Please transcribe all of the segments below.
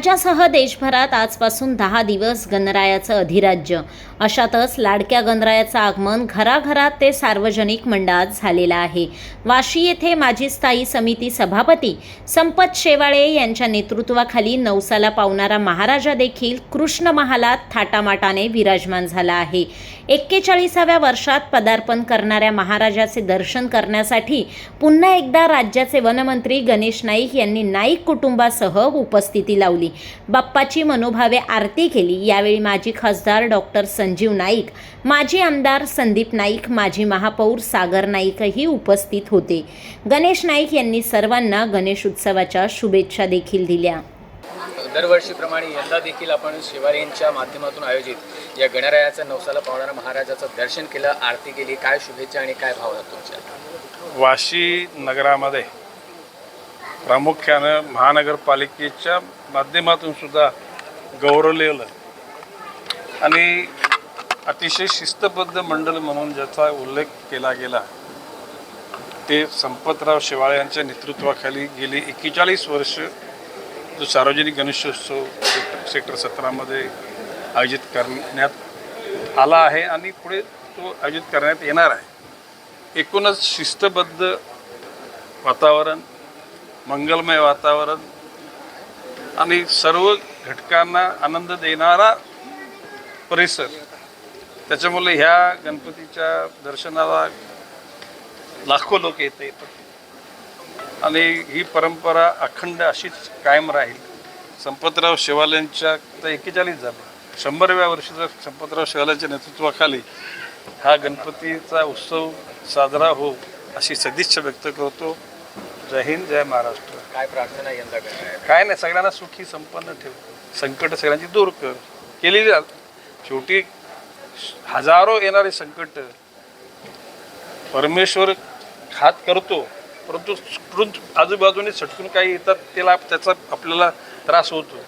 राज्यासह देशभरात आजपासून दहा दिवस गणरायाचं अधिराज्य. अशातच लाडक्या गणरायाचं आगमन घराघरात ते सार्वजनिक मंडळात झालेलं आहे. वाशी येथे माजी स्थायी समिती सभापती संपत शेवाळे यांच्या नेतृत्वाखाली नवसाला पावणारा महाराजा देखील कृष्ण महालात थाटामाटाने विराजमान झाला आहे. एक्केचाळीसाव्या वर्षात पदार्पण करणाऱ्या महाराजाचे दर्शन करण्यासाठी पुन्हा एकदा राज्याचे वनमंत्री गणेश नाईक यांनी नाईक कुटुंबासह उपस्थिती लावली. बाप्पाची मनोभावे आरती केली. यावेळी माजी खासदार डॉक्टर संजीव नाईक माजी आमदार संदीप नाईक माजी महापौर सागर नाईकही उपस्थित होते. गणेश नाईक यांनी सर्वांना गणेश उत्सवाच्या शुभेच्छा देखील दिल्या. दरवर्षीप्रमाणे यंदा देखील आपण शिवारींच्या माध्यमातून आयोजित या गणरायाचं नवसाला पावणाऱ्या महाराजाचं दर्शन केलं आरती केली. काय शुभेच्छा आणि काय भावना तुमच्या? वाशी नगरामध्ये प्रामुख्यानं महानगरपालिकेच्या माध्यमातून सुद्धा गौरवलेलं. आणि अतिशय शिस्तबद्ध मंडळ म्हणून ज्याचा उल्लेख केला गेला ते संपतराव शेवाळे यांच्या नेतृत्वाखाली गेली एक्केचाळीस वर्ष. जो सार्वजनिक गणेशोत्सव सेक्टर सेक्टर सतरामध्ये आयोजित करण्यात आला आहे आणि पुढे तो आयोजित करण्यात येणार आहे. एकूणच शिस्तबद्ध वातावरण मंगलमय वातावरण आणि सर्व घटकांना आनंद देणारा परिसर. त्याच्यामुळे ह्या गणपतीच्या दर्शनाला लाखो लोक येते. येतात आणि ही परंपरा अखंड अशीच कायम राहील. संपतराव शेवाल्यांच्या तर एकेचाळीस झालं. शंभरव्या वर्षीचा संपतराव शेवाल्यांच्या नेतृत्वाखाली हा गणपतीचा उत्सव साजरा हो अशी सदिच्छा व्यक्त करतो. जय हिंद जय महाराष्ट्र. काय प्रार्थना यंदा करणार काय नाही सगळ्यांना सुखी संपन्न ठेव. संकट सगळ्यांची दूर कर. केलेली आहे. शेवटी हजारो येणारे संकट परमेश्वर हात करतो. परंतु सुटून आजूबाजूने सटकून काही येतात त्याला त्याचा आपल्याला त्रास होतो.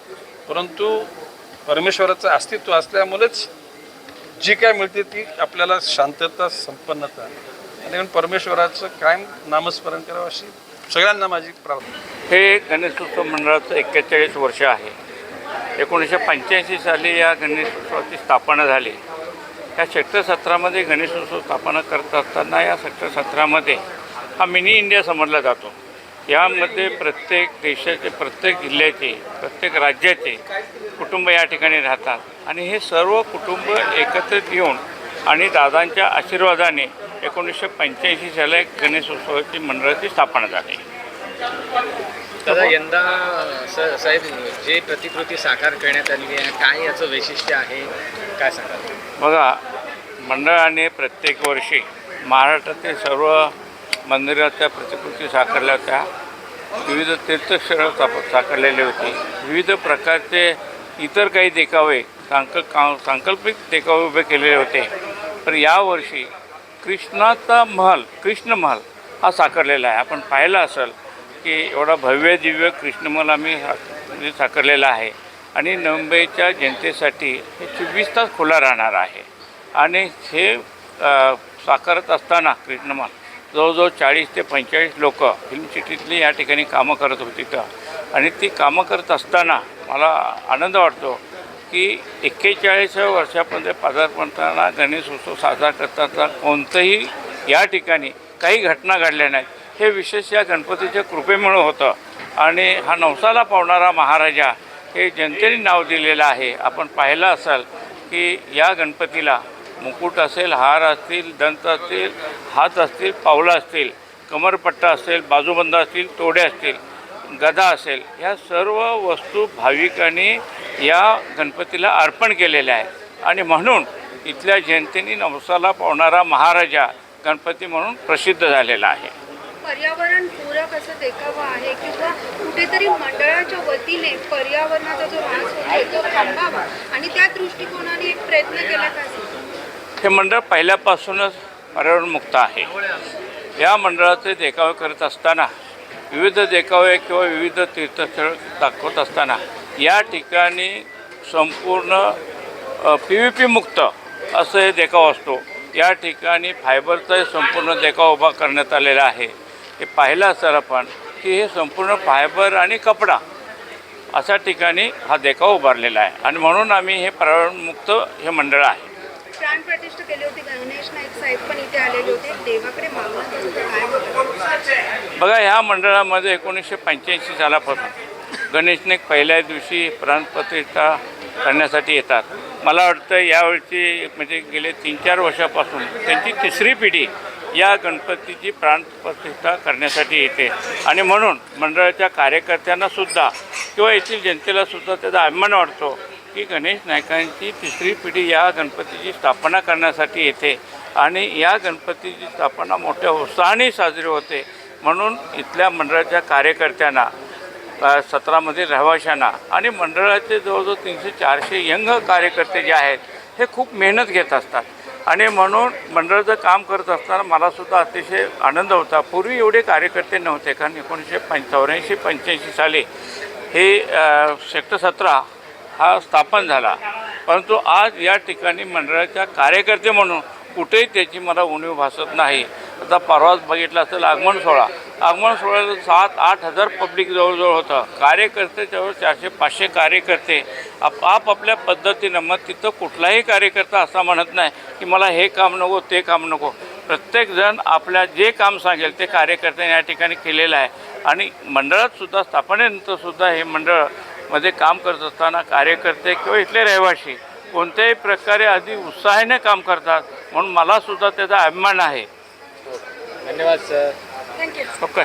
परंतु परमेश्वराचं अस्तित्व असल्यामुळेच जी काय मिळते ती आपल्याला शांतता संपन्नता आणि परमेश्वराचं कायम नामस्मरण करावं अशी सगळ्यांना माझी प्रार्थना. हे गणेशोत्सव मंडळाचं एक्केचाळीस वर्ष आहे. एकोणीसशे पंच्याऐंशी साली या गणेशोत्सवाची स्थापना झाली. या सेक्टर सत्रामध्ये गणेशोत्सव स्थापना करत असताना या सेक्टर सत्रामध्ये हा मिनी इंडिया समजला जातो. यामध्ये प्रत्येक देशाचे प्रत्येक जिल्ह्याचे प्रत्येक राज्याचे कुटुंब या ठिकाणी राहतात. आणि हे सर्व कुटुंब एकत्रित येऊन आणि दादांच्या आशीर्वादाने एकोणीसशे पंच्याऐंशी साली गणेशोत्सवाची मंडळाची स्थापना झाली. दादा यंदा स- साहेब जे प्रतिकृती साकार करण्यात आलेली आहे काय याचं वैशिष्ट्य आहे? काय सांगाल? बघा मंडळाने प्रत्येक वर्षी महाराष्ट्रातील सर्व मंदिराच्या प्रतिकृती साकारल्या होत्या. विविध तीर्थस्थळं साप- साकारलेली होती. विविध प्रकारचे इतर काही देखावे सांक का सांकल्पिक देखावे उभे केलेले होते. पण यावर्षी कृष्णाचा महल कृष्ण महल हा साकारलेला आहे. आपण पाहिलं असेल की एवढा भव्य दिव्य कृष्णमहल आम्ही म्हणजे साकारलेला आहे. आणि मुंबईच्या जनतेसाठी हे चोवीस तास खुला राहणार आहे. आणि हे साकारत असताना कृष्णमहल जवळजवळ चाळीस ते पंचेचाळीस लोक फिल्म सिटीतली या ठिकाणी कामं करत होती तर आणि ती कामं करत असताना मला आनंद वाटतो की एक्केचाळीसाव्या वर्षामध्ये पदार्पणताना गणेश उत्सव साजरा करताना कोणतंही या ठिकाणी काही घटना घडल्या नाहीत. हे विशेष या गणपतीच्या कृपेमुळं होतं. आणि हा नवसाला पावणारा महाराजा हे जनतेने नाव दिलेलं आहे. आपण पाहिलं असाल की या गणपतीला मुकुट असेल हार असतील दंत असतील हात असतील पावलं असतील कमरपट्टा असेल बाजूबंद असतील तोडे असतील गदा असेल ह्या सर्व वस्तू भाविकांनी या गणपतीला अर्पण केलेल्या आहेत. आणि म्हणून इथल्या जनतेने नवसाला पावणारा महाराजा गणपती म्हणून प्रसिद्ध झालेला आहे. पर्यावरण पूरक असं देखावा आहे किंवा कुठेतरी मंडळाच्या वतीने पर्यावरणाचा जो ऱ्हास होतोय तो थांबावा. आणि त्या दृष्टिकोनाने एक प्रयत्न केला पाहिजे हे मंडळ पहिल्यापासूनच पर्यावरणमुक्त आहे. या मंडळाचे देखावे करत असताना विविध देखावे किंवा विविध तीर्थस्थळ दाखवत असताना या ठिकाणी संपूर्ण पी व्ही पी मुक्त असं हे देखाव असतो. या ठिकाणी फायबरचा संपूर्ण देखाव उभा करण्यात आलेला आहे. हे पाहिलं असेल आपण की हे संपूर्ण फायबर आणि कपडा अशा ठिकाणी हा देखाव उभारलेला आहे. आणि म्हणून आम्ही हे पर्यावरणमुक्त हे मंडळ आहे. प्राण प्रतिष्ठा केली होती गणेश नाईक साहेब पण इथे आलेले होते. देवाकडे मागणं बघा ह्या मंडळामध्ये एकोणीसशे पंच्याऐंशी सालापासून गणेश नाईक पहिल्या दिवशी प्राणप्रतिष्ठा करण्यासाठी येतात. मला वाटतं यावेळची म्हणजे गेले तीन चार वर्षापासून त्यांची तिसरी पिढी या गणपतीची प्राणप्रतिष्ठा करण्यासाठी येते. आणि म्हणून मंडळाच्या कार्यकर्त्यांनासुद्धा किंवा येथील जनतेलासुद्धा त्याचा अभिमान वाटतो. की गणेश नायकांची तिसरी पिढी या गणपतीची स्थापना करण्यासाठी येते आणि या गणपतीची स्थापना मोठ्या उत्साहाने साजरी होते. म्हणून इथल्या मंडळाच्या कार्यकर्त्यांना सत्रामधील रहिवाशांना आणि मंडळाचे जवळजवळ तीनशे चारशे यंग कार्यकर्ते जे आहेत हे खूप मेहनत घेत असतात. आणि म्हणून मंडळाचं काम करत असताना मलासुद्धा अतिशय आनंद होता. पूर्वी एवढे कार्यकर्ते नव्हते. कारण एकोणीसशे पं चौऱ्याऐंशी पंच्याऐंशी साली हे सेक्टर सतरा हा स्थापन झाला. परंतु आज या ठिकाणी मंडळाच्या कार्यकर्ते म्हणून कुठेही त्याची मला उणीव भासत नाही. आता परवाच बघितलं असेल आगमन सोहळा. आगमन सोहळ्याला सात आठ हजार पब्लिक जवळजवळ होतं. कार्यकर्ते जवळ चारशे पाचशे कार्यकर्ते. आप आपापल्या पद्धतीनं मग तिथं कुठलाही कार्यकर्ता असा म्हणत नाही की मला हे काम नको ते काम नको. प्रत्येकजण आपल्या जे काम सांगेल ते कार्यकर्त्यांनी या ठिकाणी केलेलं आहे. आणि मंडळात सुद्धा स्थापनेनंतर सुद्धा हे मंडळ मध्ये काम करत असताना कार्यकर्ते किंवा इथले रहिवासी कोणत्याही प्रकारे अगदी उत्साहाने काम करतात म्हणून मला सुद्धा त्याचा अभिमान आहे. धन्यवाद सर थँक्यू ओके.